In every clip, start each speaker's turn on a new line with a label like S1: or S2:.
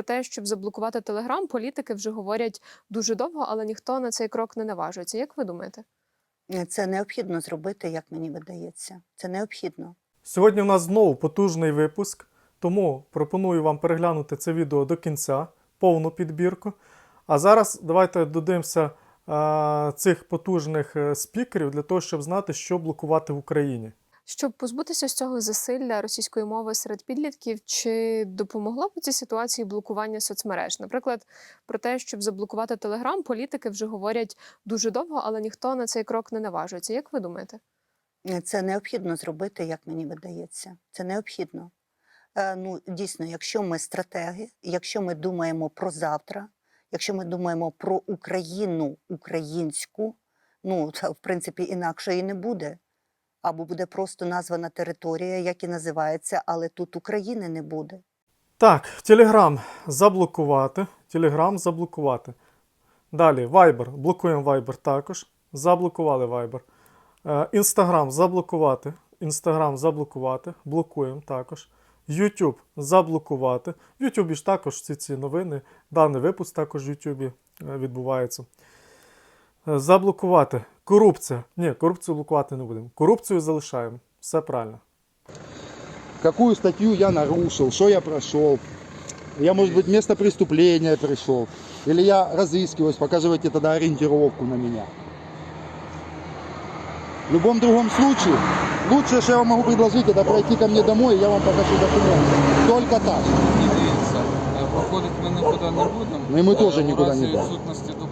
S1: про те, щоб заблокувати Телеграм, політики вже говорять дуже довго, але ніхто на цей крок не наважується. Як ви думаєте?
S2: Це необхідно зробити, як мені видається. Це необхідно.
S3: Сьогодні в нас знову потужний випуск, тому пропоную вам переглянути це відео до кінця, повну підбірку. А зараз давайте додивимося е, цих потужних е, спікерів для того, щоб знати, що блокувати в Україні.
S1: Щоб позбутися з цього засилля російської мови серед підлітків, чи допомогло б цій ситуації блокування соцмереж? Наприклад, про те, щоб заблокувати Телеграм, політики вже говорять дуже довго, але ніхто на цей крок не наважується. Як ви думаєте?
S2: Е, Це необхідно зробити, як мені видається. Це необхідно. Е, Ну, дійсно, якщо ми стратеги, якщо ми думаємо про завтра, якщо ми думаємо про Україну українську, ну, та, в принципі, інакше і не буде. Або буде просто названа територія, як і називається, але тут України не буде.
S3: Так, Telegram заблокувати. Telegram заблокувати. Далі, Viber. Блокуємо Viber також. Заблокували Viber. Е, Instagram заблокувати. Instagram заблокувати. Блокуємо також. YouTube заблокувати. В YouTube ж також всі ці новини. Даний випуск також в YouTube е, відбувається. Е, Заблокувати. Корупція. Ні, корупцію блокувати не будемо. Корупцію залишаємо. Все правильно.
S4: какую статью я нарушил, что я прошел. Я, может быть, место преступления пришел. Или я разыскиваюсь, показывайте тогда ориентировку на меня. В любом другом случае, лучшее, что я вам могу предложить, это пройти ко мне домой, и я вам покажу документы. Только так.
S5: Ні, дивіться, е, проходити ми нікуди не будемо.
S4: Ну, і ми теж
S5: Е,
S4: нікуди
S5: У разі
S4: не будемо.
S5: відсутності документів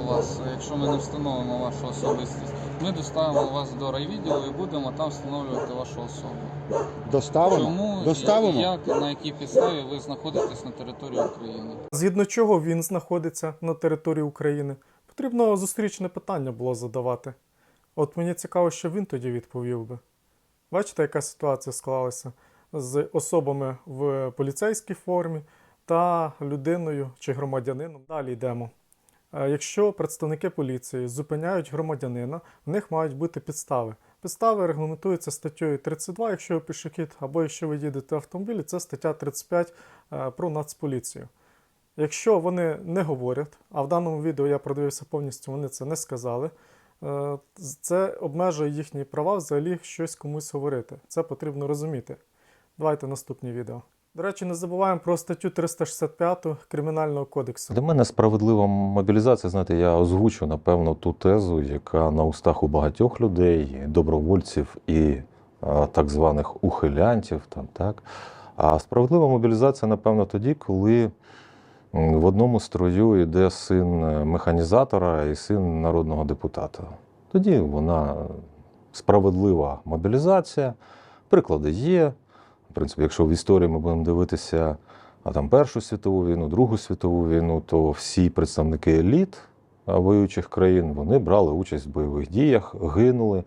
S5: у вас, якщо ми не встановимо вашу особистість, ми доставимо вас до райвідділу і будемо там встановлювати вашу особу.
S4: Доставимо?
S5: Чому
S4: Доставимо?
S5: як, на якій підставі ви знаходитесь на території України?
S3: Згідно чого він знаходиться на території України, потрібно зустрічне питання було задавати. От мені цікаво, що він тоді відповів би. Бачите, яка ситуація склалася з особами в поліцейській формі та людиною чи громадянином. Далі йдемо. Якщо представники поліції зупиняють громадянина, в них мають бути підстави. Підстави регламентуються статтею 32, якщо ви пішохід, або якщо ви їдете в автомобілі, це стаття 35 е, про нацполіцію. Якщо вони не говорять, а в даному відео я продивився повністю, вони це не сказали, е, це обмежує їхні права взагалі щось комусь говорити. Це потрібно розуміти. Давайте наступне відео. До речі, не забуваємо про статтю 365 Кримінального кодексу.
S6: Для мене справедлива мобілізація, знаєте, я озвучу, напевно, ту тезу, яка на устах у багатьох людей, добровольців і а, так званих ухилянтів. Там, так. А справедлива мобілізація, напевно, тоді, коли в одному строю йде син е, механізатора і син народного депутата. Тоді вона справедлива мобілізація. Приклади є. Принципі, якщо в історії ми будемо дивитися а там Першу світову війну, Другу світову війну, то всі представники еліт воюючих країн вони брали участь в бойових діях, гинули,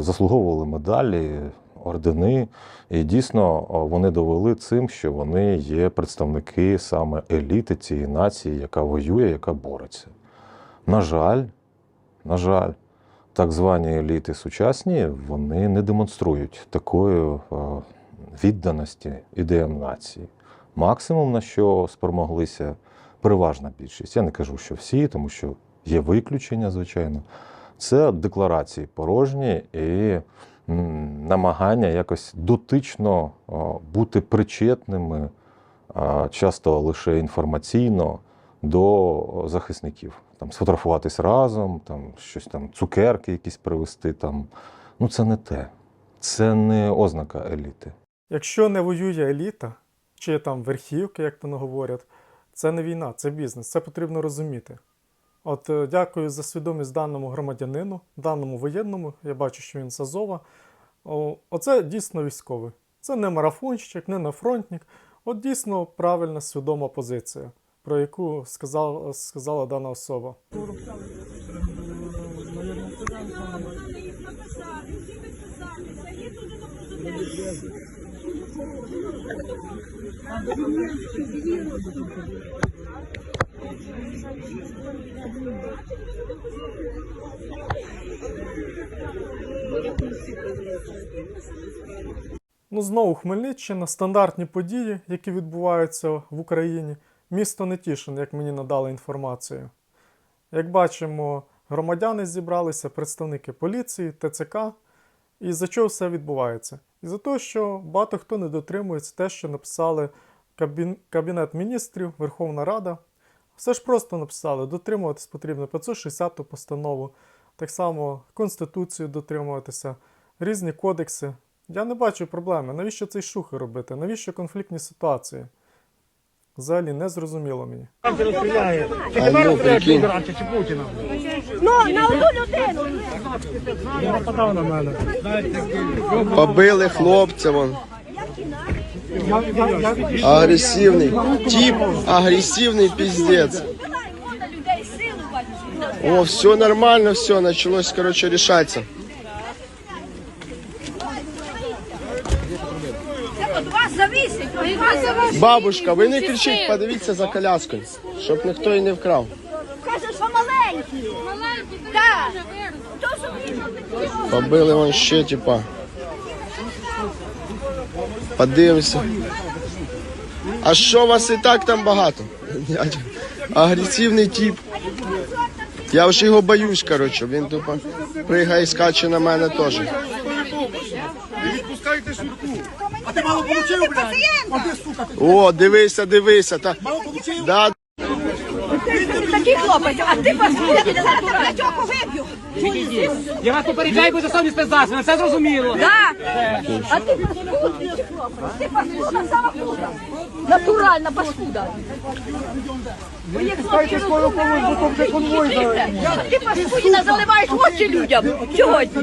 S6: заслуговували медалі, ордени. І дійсно вони довели цим, що вони є представники саме еліти цієї нації, яка воює, яка бореться. На жаль, на жаль, так звані еліти сучасні, вони не демонструють такої е, відданості ідеям нації. Максимум, на що спромоглися переважна більшість. Я не кажу, що всі, тому що є виключення, звичайно. Це декларації порожні і намагання якось дотично бути причетними, часто лише інформаційно, до захисників. Там сфотографуватись разом, там щось там, цукерки якісь привезти. Там. Ну, це не те. Це не ознака еліти.
S3: Якщо не воює еліта, чи там верхівки, як то говорять, це не війна, це бізнес. Це потрібно розуміти. От е, дякую за свідомість даному громадянину, даному воєнному. Я бачу, що він з Азова. Оце дійсно військовий. Це не марафонщик, не нафронтник. От дійсно правильна свідома позиція, про яку сказав, сказала дана особа. Ну, знову Хмельниччина, стандартні події, які відбуваються в Україні. Місто Нетішин, як мені надали інформацію. Як бачимо, громадяни зібралися, представники поліції, ТЦК. І за чого все відбувається? І за те, що багато хто не дотримується те, що написали Кабін... Кабінет міністрів, Верховна Рада. Все ж просто написали, дотримуватись потрібно 560 постанову, так само Конституцію дотримуватися, різні кодекси. Я не бачу проблеми. Навіщо цей шухи робити? Навіщо конфліктні ситуації? Взагалі не зрозуміло мені.
S7: А ну, прикинь.
S8: Ну, на одну людину.
S7: Побили хлопця вон. Агресивний. Тип агресивний
S8: бачиш.
S7: О, все нормально, все, началось, короче, решаться.
S8: Це від вас зависить, від вас зависить.
S7: Бабушка, ви не кричіть, подивіться за коляскою, щоб ніхто її не вкрав.
S8: Каже, що маленькі. Маленькі, так.
S7: Побили вон ще, типа. Подивимося. А що вас і так там багато? Агресивний тип. Я вже його боюсь, коротше. Він тупо пригає і скаче на мене теж. О, дивися, дивися. Та... Да,
S8: Такий хлопець, а ти паскуди, я чого виб'ю.
S9: Я вас попереджаю, бо засобні спецзасоби, це зрозуміло.
S8: Так. А ти паскудний хлопець. Ти паскуда сама худа. Натуральна паскуда. Ви як хлопці розумієте? Ти паскудіна заливаєш очі людям сьогодні.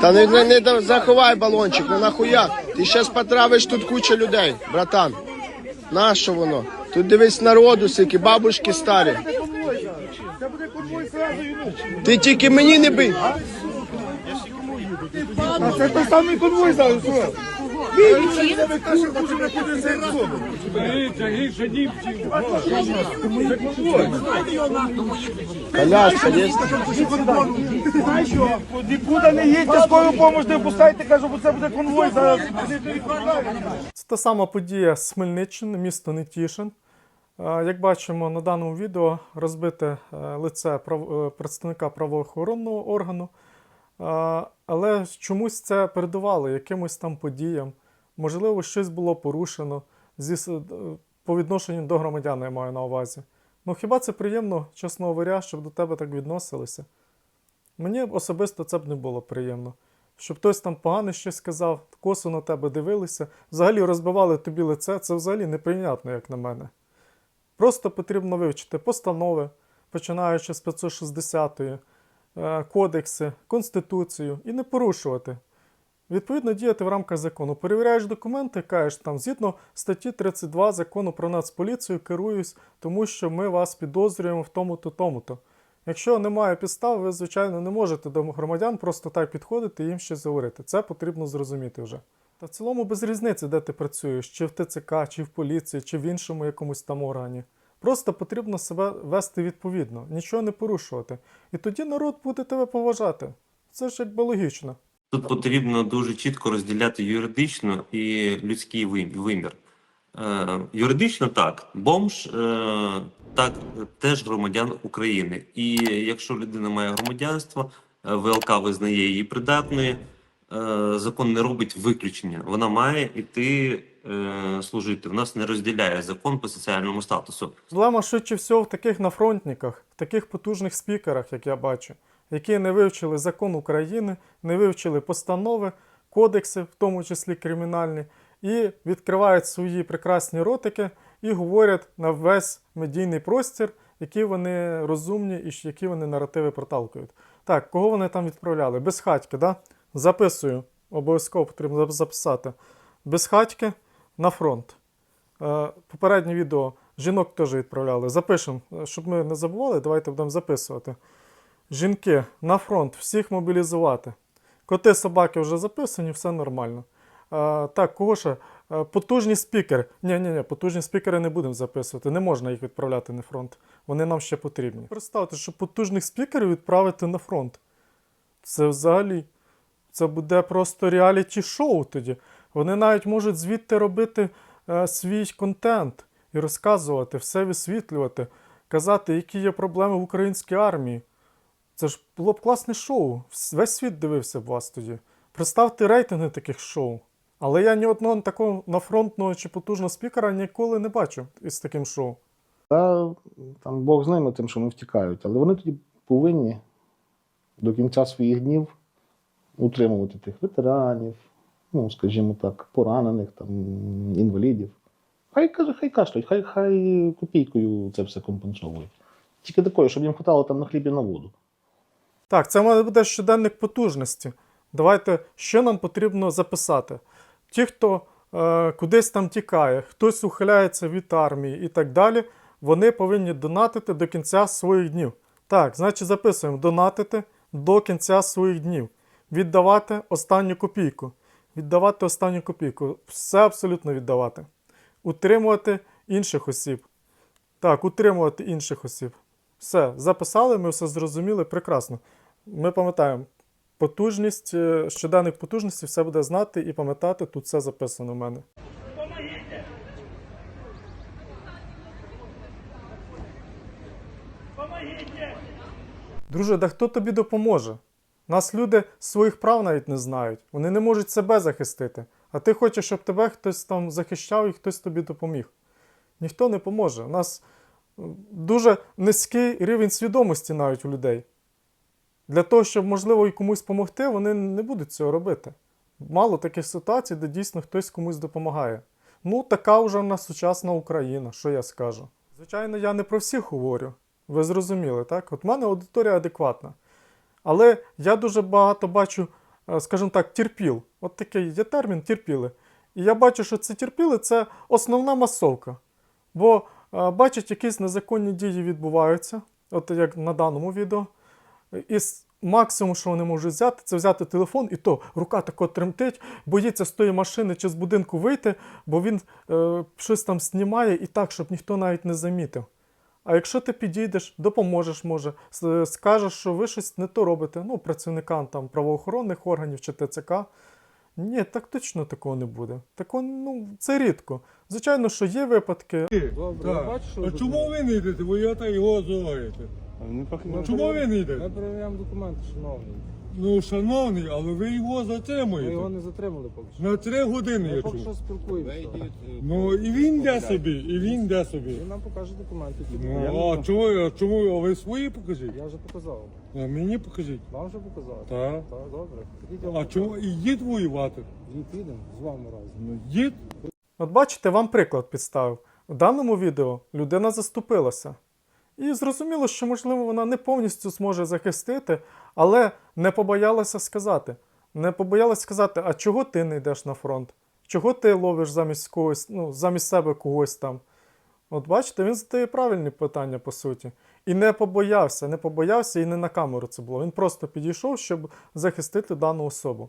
S7: Та не, не, не заховай балончик, ну нахуя? Ти зараз потравиш тут кучу людей, братан. Нащо воно? Тут дивись народу, скільки бабушки старі. Ти тільки мені не бий. Коляска, є?
S10: Нікуди не їдьте, скору допомогу не пускайте, кажу, бо це буде конвой зараз.
S3: Це та сама подія з Хмельниччини, місто Нетішин. Е, Як бачимо на даному відео, розбите е, лице е, представника правоохоронного органу. Але чомусь це передувало якимось там подіям. Можливо, щось було порушено зі, е, по відношенню до громадян, я маю на увазі. Ну хіба це приємно, чесно говоря, щоб до тебе так відносилися? Мені особисто це б не було приємно. Щоб хтось там погане щось сказав, косо на тебе дивилися, взагалі розбивали тобі лице, це взагалі неприйнятно, як на мене. Просто потрібно вивчити постанови, починаючи з 560-ї, е, кодекси, Конституцію і не порушувати. Відповідно, діяти в рамках закону. Перевіряєш документи, кажеш там, згідно статті 32 закону про нацполіцію керуюсь, тому що ми вас підозрюємо в тому-то, тому-то. Якщо немає підстав, ви, звичайно, не можете до громадян просто так підходити і їм щось говорити. Це потрібно зрозуміти вже. Та в цілому без різниці, де ти працюєш, чи в ТЦК, чи в поліції, чи в іншому якомусь там органі. Просто потрібно себе вести відповідно, нічого не порушувати. І тоді народ буде тебе поважати. Це ж якби логічно.
S11: Тут потрібно дуже чітко розділяти юридично і людський вимір. Е, юридично так, бомж е, так теж громадян України. І якщо людина має громадянство, е, ВЛК визнає її придатною, закон не робить виключення. Вона має іти служити. В нас не розділяє закон по соціальному статусу.
S3: Проблема швидше всього в таких нафронтниках, в таких потужних спікерах, як я бачу, які не вивчили закон України, не вивчили постанови, кодекси, в тому числі кримінальні, і відкривають свої прекрасні ротики і говорять на весь медійний простір, які вони розумні і які вони наративи проталкують. Так, кого вони там відправляли? Безхатьки, да? Записую. Обов'язково потрібно зап- записати. Безхатьки на фронт. Е, Попереднє відео жінок теж відправляли. Запишемо, е, щоб ми не забували, давайте будемо записувати. Жінки на фронт, всіх мобілізувати. Коти, собаки вже записані, все нормально. Е, так, кого ще? Потужні спікери. Ні, ні, ні, потужні спікери не будемо записувати. Не можна їх відправляти на фронт. Вони нам ще потрібні. Представте, що потужних спікерів відправити на фронт. Це взагалі. Це буде просто реаліті-шоу тоді. Вони навіть можуть звідти робити е, свій контент і розказувати, все висвітлювати, казати, які є проблеми в українській армії. Це ж було б класне шоу. Весь світ дивився б вас тоді. Представте рейтинги таких шоу. Але я ні одного такого нафронтного чи потужного спікера ніколи не бачив із таким шоу.
S12: Та там Бог з ними тим, що вони втікають, але вони тоді повинні до кінця своїх днів утримувати тих ветеранів, ну, скажімо так, поранених, там, інвалідів. Хай каже, хай кашляють, хай, хай копійкою це все компенсовують. Тільки такою, щоб їм хватало там на хліб і на воду.
S3: Так, це має буде щоденник потужності. Давайте, що нам потрібно записати. Ті, хто е, кудись там тікає, хтось ухиляється від армії і так далі, вони повинні донатити до кінця своїх днів. Так, значить записуємо донатити до кінця своїх днів. Віддавати останню копійку. Віддавати останню копійку. Все абсолютно віддавати. Утримувати інших осіб. Так, утримувати інших осіб. Все, записали, ми все зрозуміли, прекрасно. Ми пам'ятаємо, потужність, е, щоденник потужності все буде знати і пам'ятати, тут все записано в мене. Друже, да хто тобі допоможе? Нас люди своїх прав навіть не знають. Вони не можуть себе захистити. А ти хочеш, щоб тебе хтось там захищав і хтось тобі допоміг. Ніхто не поможе. У нас дуже низький рівень свідомості навіть у людей. Для того, щоб, можливо, і комусь допомогти, вони не будуть цього робити. Мало таких ситуацій, де дійсно хтось комусь допомагає. Ну, така вже в нас сучасна Україна, що я скажу. Звичайно, я не про всіх говорю. Ви зрозуміли, так? От в мене аудиторія адекватна. Але я дуже багато бачу, е, скажімо так, терпіл. От такий є термін терпіли. І я бачу, що це терпіли це основна масовка. Бо е, бачать, якісь незаконні дії відбуваються, от як на даному відео. І максимум, що вони можуть взяти, це взяти телефон, і то рука тако тремтить, боїться з тої машини чи з будинку вийти, бо він е, щось там знімає і так, щоб ніхто навіть не замітив. А якщо ти підійдеш, допоможеш, може, скажеш, що ви щось не то робите, ну, працівникам там правоохоронних органів чи ТЦК. Ні, так точно такого не буде. Такого, ну, це рідко. Звичайно, що є випадки.
S10: Добре, Так. бачиш, що... А чому ви не йдете? Бо я та його зогаєте. Чому ви не йдете?
S5: Ми перевіряємо документи, шановний.
S10: Ну, шановний, але ви його
S5: Ми
S10: затримуєте.
S5: його не затримали поки що.
S10: На три години я
S5: Ми поки
S10: чув.
S5: що спілкуємося.
S10: Ну, і він де собі, і він де собі.
S5: Він нам покаже документи. які
S10: Ну, а чому, а чому, а ви свої покажіть?
S5: Я вже показав.
S10: А мені покажіть.
S5: Вам вже показав?
S10: Так.
S5: Так, добре. Ідіть, я
S10: А чому і їд воювати?
S5: покажу. Їдемо з вами разом.
S10: Ну, їд.
S3: От бачите, вам приклад підставив. В даному відео людина заступилася. І зрозуміло, що, можливо, вона не повністю зможе захистити, але не побоялася сказати. Не побоялася сказати, а чого ти не йдеш на фронт? Чого ти ловиш замість когось, ну, замість себе когось там? От бачите, він задає правильні питання, по суті. І не побоявся, не побоявся і не на камеру це було. Він просто підійшов, щоб захистити дану особу.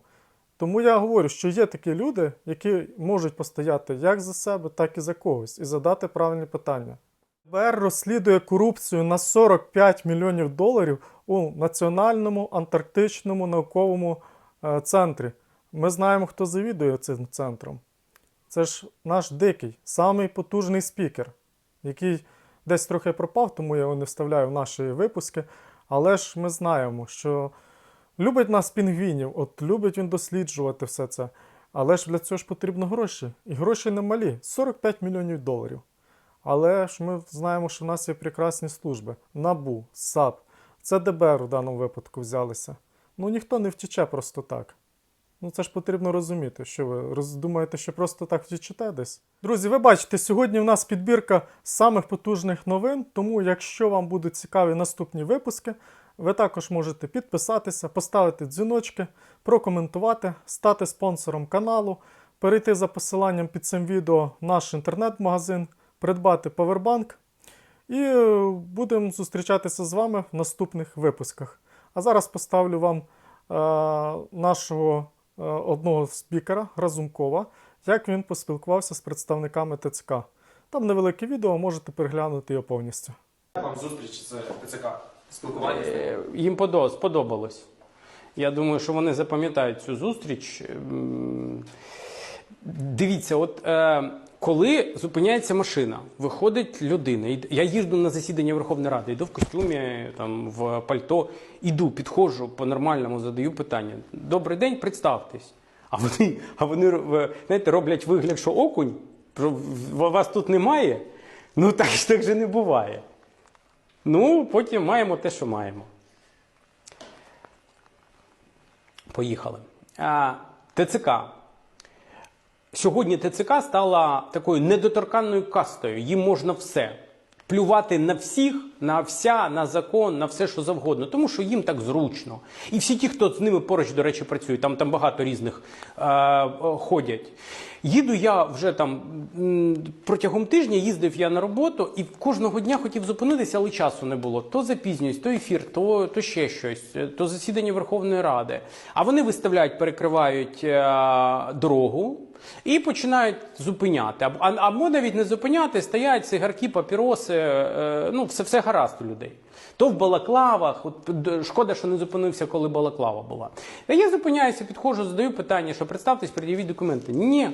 S3: Тому я говорю, що є такі люди, які можуть постояти як за себе, так і за когось, і задати правильні питання. БР розслідує корупцію на 45 мільйонів доларів у Національному антарктичному науковому е, центрі. Ми знаємо, хто завідує цим центром. Це ж наш дикий, самий потужний спікер, який десь трохи пропав, тому я його не вставляю в наші випуски. Але ж ми знаємо, що любить нас пінгвінів, от любить він досліджувати все це. Але ж для цього ж потрібно гроші. І гроші не малі 45 мільйонів доларів. Але ж ми знаємо, що в нас є прекрасні служби: НАБУ, САП, це ДБР у даному випадку взялися. Ну ніхто не втіче просто так. Ну це ж потрібно розуміти, що ви думаєте, що просто так втічете десь. Друзі, ви бачите, сьогодні в нас підбірка самих потужних новин, тому якщо вам будуть цікаві наступні випуски, ви також можете підписатися, поставити дзвіночки, прокоментувати, стати спонсором каналу, перейти за посиланням під цим відео в наш інтернет-магазин, придбати павербанк. І е, будемо зустрічатися з вами в наступних випусках. А зараз поставлю вам е, нашого е, одного спікера Разумкова, як він поспілкувався з представниками ТЦК. Там невелике відео, можете переглянути його повністю.
S9: Вам зустріч з ТЦК? Спілкування?
S13: Е, Їм сподобалось. Я думаю, що вони запам'ятають цю зустріч.
S9: Дивіться, от е, коли зупиняється машина, виходить людина. Я їжджу на засідання Верховної Ради, йду в костюмі, там в пальто, іду, підходжу по-нормальному, задаю питання. Добрий день, представтесь. А вони, а вони е, знаєте, роблять вигляд, що окунь, що вас тут немає. Ну так, ж- так же не буває. Ну, потім маємо те, що маємо. Поїхали. А, ТЦК. Сьогодні ТЦК стала такою недоторканною кастою. Їм можна все. Плювати на всіх, на вся, на закон, на все, що завгодно, тому що їм так зручно. І всі ті, хто з ними поруч, до речі, працюють, там, там багато різних е, е, ходять. Їду я вже там протягом тижня їздив я на роботу і кожного дня хотів зупинитися, але часу не було. То запізнююсь, то ефір, то, то ще щось, е, то засідання Верховної Ради. А вони виставляють, перекривають е, дорогу. І починають зупиняти. А- або навіть не зупиняти, стоять цигарки, папіроси, е, ну все, все гаразд у людей. То в балаклавах, от, шкода, що не зупинився, коли балаклава була. А я зупиняюся, підходжу, задаю питання, що представтесь, пред'явіть документи. Ні.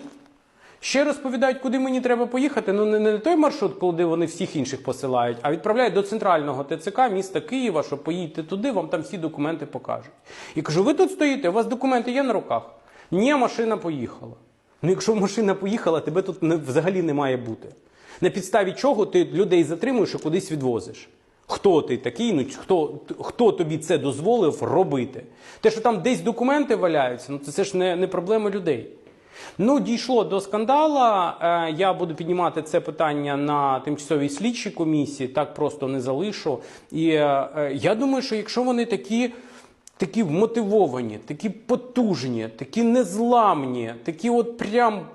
S9: Ще розповідають, куди мені треба поїхати. Ну не, не той маршрут, куди вони всіх інших посилають, а відправляють до центрального ТЦК міста Києва, що поїдьте туди, вам там всі документи покажуть. І кажу, ви тут стоїте, у вас документи є на руках? Ні, машина поїхала. Ну, якщо машина поїхала, тебе тут не, взагалі не має бути. На підставі чого ти людей затримуєш і кудись відвозиш? Хто ти такий? Ну хто, хто тобі це дозволив робити? Те, що там десь документи валяються, ну це, ж не, не проблема людей. Ну, дійшло до скандала. Е, Я буду піднімати це питання на тимчасовій слідчій комісії, так просто не залишу. І е, я думаю, що якщо вони такі. Такі вмотивовані, такі потужні, такі незламні, такі от прям е,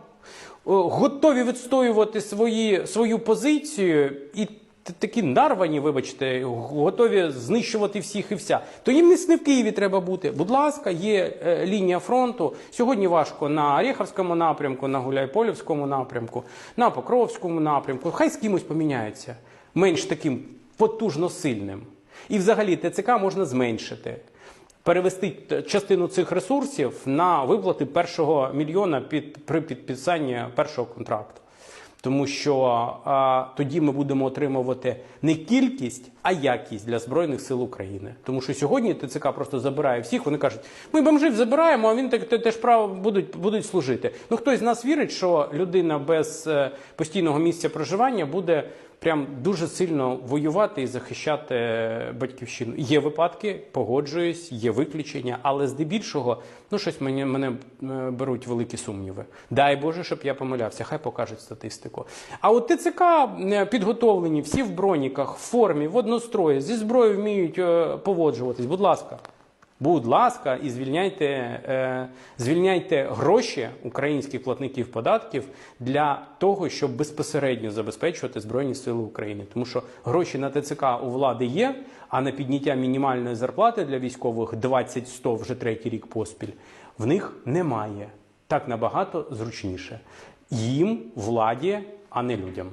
S9: готові відстоювати свої, свою позицію і такі нарвані, вибачте, готові знищувати всіх і вся. То їм не в Києві треба бути. Будь ласка, є е, лінія фронту. Сьогодні важко на Орєховському напрямку, на Гуляйполівському напрямку, на Покровському напрямку. Хай з кимось поміняється, менш таким потужно сильним. І взагалі ТЦК можна зменшити. Перевести частину цих ресурсів на виплати першого мільйона під при підписанні першого контракту. Тому що а, тоді ми будемо отримувати не кількість, а якість для Збройних сил України. Тому що сьогодні ТЦК просто забирає всіх. Вони кажуть, ми бомжів забираємо, а він так теж право будуть, будуть служити. Ну хтось з нас вірить, що людина без е, постійного місця проживання буде прям дуже сильно воювати і захищати батьківщину. Є випадки, погоджуюсь, є виключення, але здебільшого, ну щось мені мене е, беруть великі сумніви. Дай Боже, щоб я помилявся, хай покажуть статистику. А от ТЦК е, підготовлені, всі в броніках, в формі, в однострої, зі зброєю вміють е, поводжуватись. Будь ласка. Будь ласка, і звільняйте, е, звільняйте гроші українських платників податків для того, щоб безпосередньо забезпечувати Збройні Сили України. Тому що гроші на ТЦК у влади є, а на підняття мінімальної зарплати для військових 20-100 вже третій рік поспіль в них немає. Так набагато зручніше. Їм, владі, а не людям.